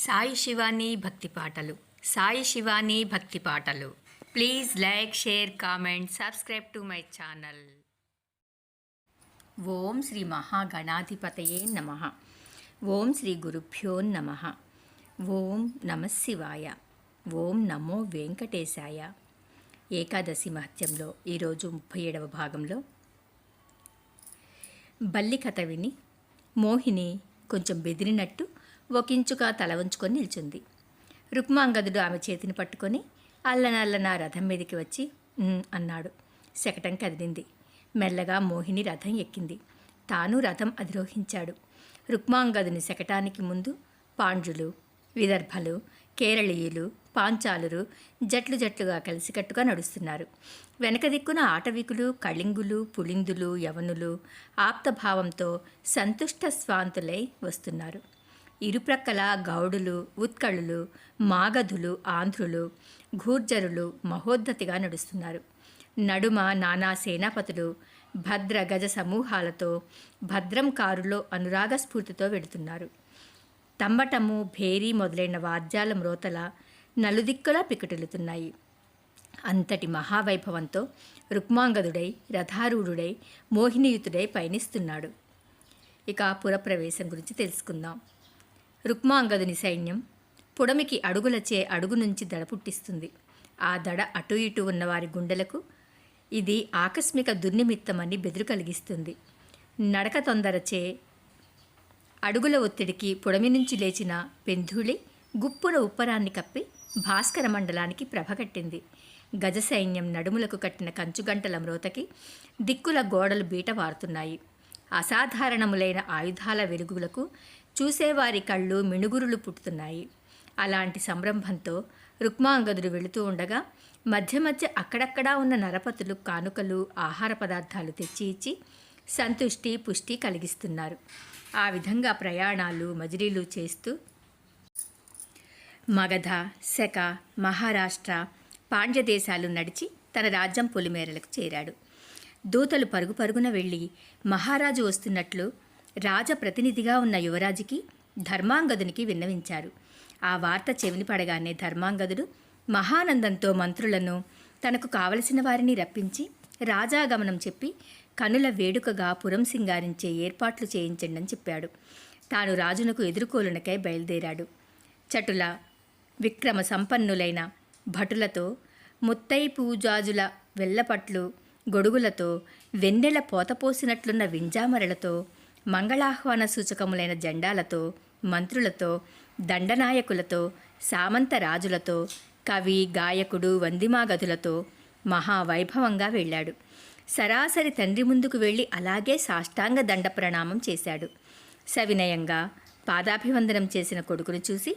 సాయి శివాని భక్తి పాటలు. సాయి శివాని భక్తి పాటలు. Please like share comment subscribe to my channel. ఓం శ్రీ మహాగణాధిపతయే నమ. ఓం శ్రీ గురుభ్యో నమ. ఓం నమశివాయ ఓం నమో వెంకటేశాయ. ఏకాదశి మహత్యంలో ఈరోజు ముప్పై ఏడవ భాగంలో బల్లి కథ విని మోహిని కొంచెం బెదిరినట్టు ఒకించుగా తల ఉంచుకొని నిల్చుంది. రుక్మాంగదుడు ఆమె చేతిని పట్టుకొని అల్లనల్లన రథం మీదకి వచ్చి అన్నాడు. శకటం కదిలింది. మెల్లగా మోహిని రథం ఎక్కింది. తాను రథం అధిరోహించాడు. రుక్మాంగదుని శకటానికి ముందు పాండ్రులు విదర్భలు కేరళీయులు పాంచాలురు జట్లు జట్లుగా కలిసికట్టుగా నడుస్తున్నారు. వెనక దిక్కున ఆటవికులు కళింగులు పులిందులు యవనులు ఆప్తభావంతో సంతుష్ట స్వాంతులై వస్తున్నారు. ఇరుప్రక్కల గౌడులు ఉత్కళులు మాగధులు ఆంధ్రులు ఘూర్జరులు మహోద్ధతిగా నడుస్తున్నారు. నడుమ నానా సేనాపతులు భద్ర గజ సమూహాలతో భద్రం కారులో అనురాగ స్ఫూర్తితో వెడుతున్నారు తమ్మటము భేరీ మొదలైన వాద్యాల మ్రోతల నలుదిక్కులా పికటిల్లుతున్నాయి. అంతటి మహావైభవంతో రుక్మాంగదుడై రథారూఢుడై మోహినియుతుడై పయనిస్తున్నాడు. ఇక పురప్రవేశం గురించి తెలుసుకుందాం. రుక్మాంగదుని సైన్యం పుడమికి అడుగులచే అడుగు నుంచి దడ పుట్టిస్తుంది. ఆ దడ అటు ఇటు ఉన్న వారి గుండెలకు ఇది ఆకస్మిక దుర్నిమిత్తమని బెదురు కలిగిస్తుంది. నడక తొందరచే అడుగుల ఒత్తిడికి పుడమి నుంచి లేచిన పెంధూళి గుప్పున ఉప్పరాన్ని కప్పి భాస్కర మండలానికి ప్రభకట్టింది గజ సైన్యం నడుములకు కట్టిన కంచుగంటల మ్రోతకి దిక్కుల గోడలు బీట వారుతున్నాయి. అసాధారణములైన ఆయుధాల వెలుగులకు చూసేవారి కళ్ళు మిణుగురులు పుట్టుతున్నాయి. అలాంటి సంరంభంతో రుక్మాంగదుడు వెళుతూ ఉండగా మధ్య మధ్య అక్కడక్కడా ఉన్న నరపతులు కానుకలు ఆహార పదార్థాలు తెచ్చి ఇచ్చి సంతుష్టి పుష్టి కలిగిస్తున్నారు. ఆ విధంగా ప్రయాణాలు మజిలీలు చేస్తూ మగధ శక మహారాష్ట్ర పాండ్య దేశాలు నడిచి తన రాజ్యం పొలిమేరలకు చేరాడు. దూతలు పరుగు పరుగున వెళ్ళి మహారాజు వస్తున్నట్లు రాజప్రతినిధిగా ఉన్న యువరాజుకి ధర్మాంగదునికి విన్నవించారు. ఆ వార్త చెవిని పడగానే ధర్మాంగదుడు మహానందంతో మంత్రులను తనకు కావలసిన వారిని రప్పించి రాజాగమనం చెప్పి కనుల వేడుకగా పురం సింగారించే ఏర్పాట్లు చేయించండి అని చెప్పాడు. తాను రాజునకు ఎదుర్కోలునకై బయలుదేరాడు. చటుల విక్రమ సంపన్నులైన భటులతో ముత్తై పూజాజుల వెల్లపట్లు గొడుగులతో వెన్నెల పోతపోసినట్లున్న వింజామరలతో మంగళాహ్వాన సూచకములైన జెండాలతో మంత్రులతో దండనాయకులతో సామంత రాజులతో కవి గాయకుడు వందిమాగధులతో మహావైభవంగా వెళ్ళాడు. సరాసరి తండ్రి ముందుకు వెళ్ళి అలాగే సాష్టాంగ దండ ప్రణామం చేశాడు. సవినయంగా పాదాభివందనం చేసిన కొడుకును చూసి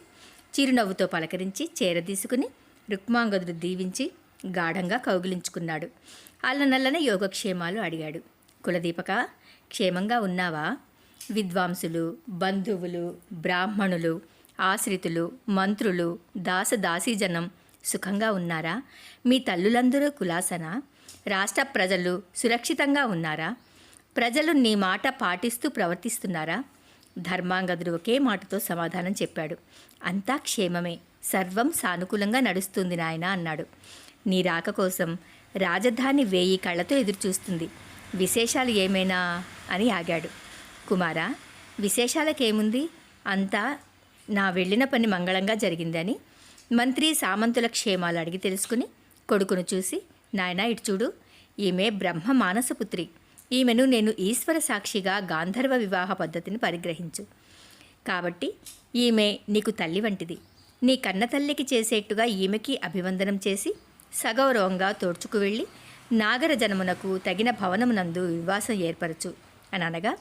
చిరునవ్వుతో పలకరించి చేరదీసుకుని రుక్మాంగదుడు దీవించి గాఢంగా కౌగిలించుకున్నాడు. అల్లనల్లన యోగక్షేమాలు అడిగాడు. కులదీపక? క్షేమంగా ఉన్నావా? విద్వాంసులు బంధువులు బ్రాహ్మణులు ఆశ్రితులు మంత్రులు దాసదాసీజనం సుఖంగా ఉన్నారా? మీ తల్లులందరూ కులాసన? రాష్ట్ర ప్రజలు సురక్షితంగా ఉన్నారా? ప్రజలు నీ మాట పాటిస్తూ ప్రవర్తిస్తున్నారా? ధర్మాంగదుడు ఒకే మాటతో సమాధానం చెప్పాడు. అంతా క్షేమమే. సర్వం సానుకూలంగా నడుస్తుంది నాయన అన్నాడు. నీ రాక కోసం రాజధాని వేయి కళ్ళతో ఎదురుచూస్తుంది. విశేషాలు ఏమైనా అని ఆగాడు. కుమారా విశేషాలకేముంది? అంతా నా వెళ్ళిన పని మంగళంగా జరిగిందని మంత్రి సామంతుల క్షేమాలు అడిగి తెలుసుకుని కొడుకును చూసి నాయనా ఇటు చూడు. ఈమె బ్రహ్మ మానసపుత్రి. ఈమెను నేను ఈశ్వర సాక్షిగా గాంధర్వ వివాహ పద్ధతిని పరిగ్రహించు. కాబట్టి ఈమె నీకు తల్లి వంటిది. నీ కన్న తల్లికి చేసేట్టుగా ఈమెకి అభివందనం చేసి సగౌరవంగా తోడ్చుకు వెళ్ళి నాగరజనమునకు తగిన భవనమునందు వివాసం ఏర్పరచు అని అనగా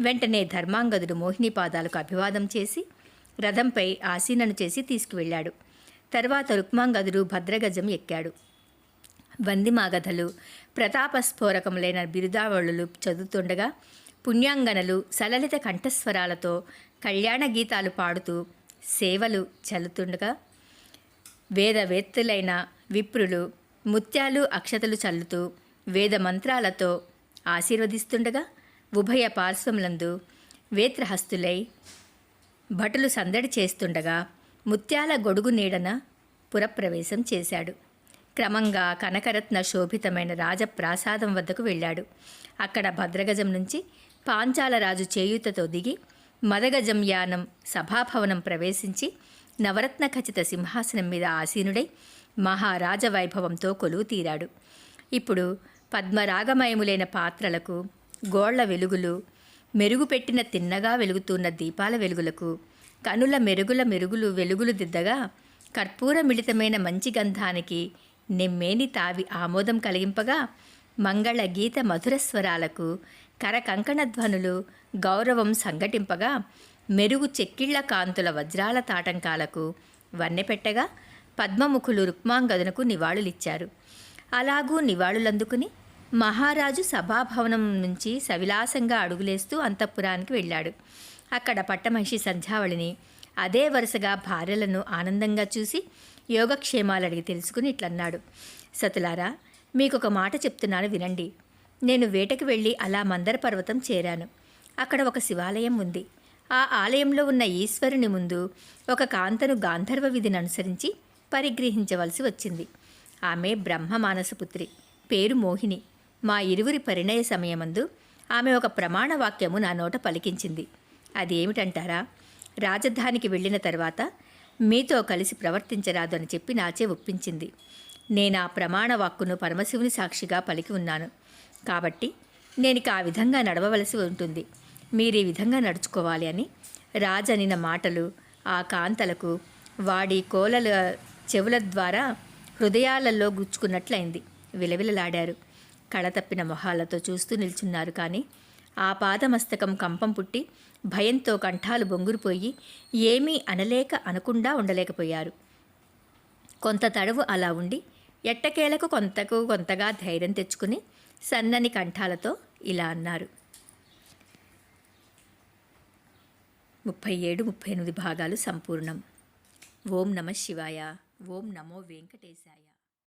వెంటనే ధర్మాంగదుడు మోహిని పాదాలకు అభివాదం చేసి రథంపై ఆసీనను చేసి తీసుకువెళ్ళాడు. తర్వాత రుక్మాంగదుడు భద్రగజం ఎక్కాడు. వందిమాగధలు ప్రతాపస్ఫోరకములైన బిరుదావళులు చదువుతుండగా పుణ్యాంగనలు సలలిత కంఠస్వరాలతో కళ్యాణ గీతాలు పాడుతూ సేవలు చల్లుతుండగా వేదవేత్తలైన విప్రులు ముత్యాలు అక్షతలు చల్లుతూ వేద మంత్రాలతో ఆశీర్వదిస్తుండగా ఉభయ పార్శ్వములందు వేత్రహస్తులై భటులు సందడి చేస్తుండగా ముత్యాల గొడుగు నీడన పురప్రవేశం చేశాడు. క్రమంగా కనకరత్న శోభితమైన రాజప్రాసాదం వద్దకు వెళ్ళాడు. అక్కడ భద్రగజం నుంచి పాంచాలరాజు చేయూతతో దిగి మదగజం యానం సభాభవనం ప్రవేశించి నవరత్న ఖచ్చిత సింహాసనం మీద ఆసీనుడై మహారాజ వైభవంతో కొలువు తీరాడు. ఇప్పుడు పద్మరాగమయములైన పాత్రలకు గోళ్ళ వెలుగులు మెరుగుపెట్టిన తిన్నగా వెలుగుతున్న దీపాల వెలుగులకు కనుల మెరుగుల మెరుగులు వెలుగులు దిద్దగా కర్పూర మిళితమైన మంచి గంధానికి నిమ్మేని తావి ఆమోదం కలిగింపగా మంగళ గీత మధుర స్వరాలకు కరకంకణ ధ్వనులు గౌరవం సంఘటింపగా మెరుగు చెక్కిళ్ళ కాంతుల వజ్రాల తాటంకాలకు వన్నెపెట్టగా పద్మముఖులు రుక్మాంగదునకు నివాళులిచ్చారు. అలాగూ నివాళులందుకుని మహారాజు సభాభవనం నుంచి సవిలాసంగా అడుగులేస్తూ అంతఃపురానికి వెళ్ళాడు. అక్కడ పట్టమహిషి సంధ్యావళిని అదే వరుసగా భార్యలను ఆనందంగా చూసి యోగక్షేమాలు అడిగి తెలుసుకుని ఇట్లన్నాడు. సతులారా మీకు ఒక మాట చెప్తున్నాను వినండి. నేను వేటకు వెళ్ళి అలా మందర పర్వతం చేరాను. అక్కడ ఒక శివాలయం ఉంది. ఆ ఆలయంలో ఉన్న ఈశ్వరుని ముందు ఒక కాంతను గాంధర్వ విధిని అనుసరించి పరిగ్రహించవలసి వచ్చింది. ఆమె బ్రహ్మ మానసపుత్రి పేరు మోహిని. మా ఇరువురి పరిణయ సమయమందు ఆమె ఒక ప్రమాణ వాక్యము నా నోట పలికించింది. అది ఏమిటంటారా రాజధానికి వెళ్ళిన తర్వాత మీతో కలిసి ప్రవర్తించరాదు అని చెప్పి నాచే ఒప్పించింది. నేను ఆ ప్రమాణ వాక్కును పరమశివుని సాక్షిగా పలికి ఉన్నాను. కాబట్టి నేను ఆ విధంగా నడవవలసి ఉంటుంది. మీరు ఈ విధంగా నడుచుకోవాలి అని రాజనిన మాటలు ఆ కాంతలకు వాడి కోలల చెవుల ద్వారా హృదయాలలో గుచ్చుకున్నట్లయింది. విలవిలలాడారు. కళతప్పిన మొహాలతో చూస్తూ నిల్చున్నారు కానీ ఆ పాదమస్తకం కంపం పుట్టి భయంతో కంఠాలు బొంగురుపోయి ఏమీ అనలేక అనకుండా ఉండలేకపోయారు. కొంత తడవు అలా ఉండి ఎట్టకేలకు కొంతకు కొంతగా ధైర్యం తెచ్చుకుని సన్నని కంఠాలతో ఇలా అన్నారు. ముప్పై ఏడు ముప్పై ఎనిమిది భాగాలు సంపూర్ణం. ఓం నమ శివాయ. ఓం నమో వెంకటేశాయ.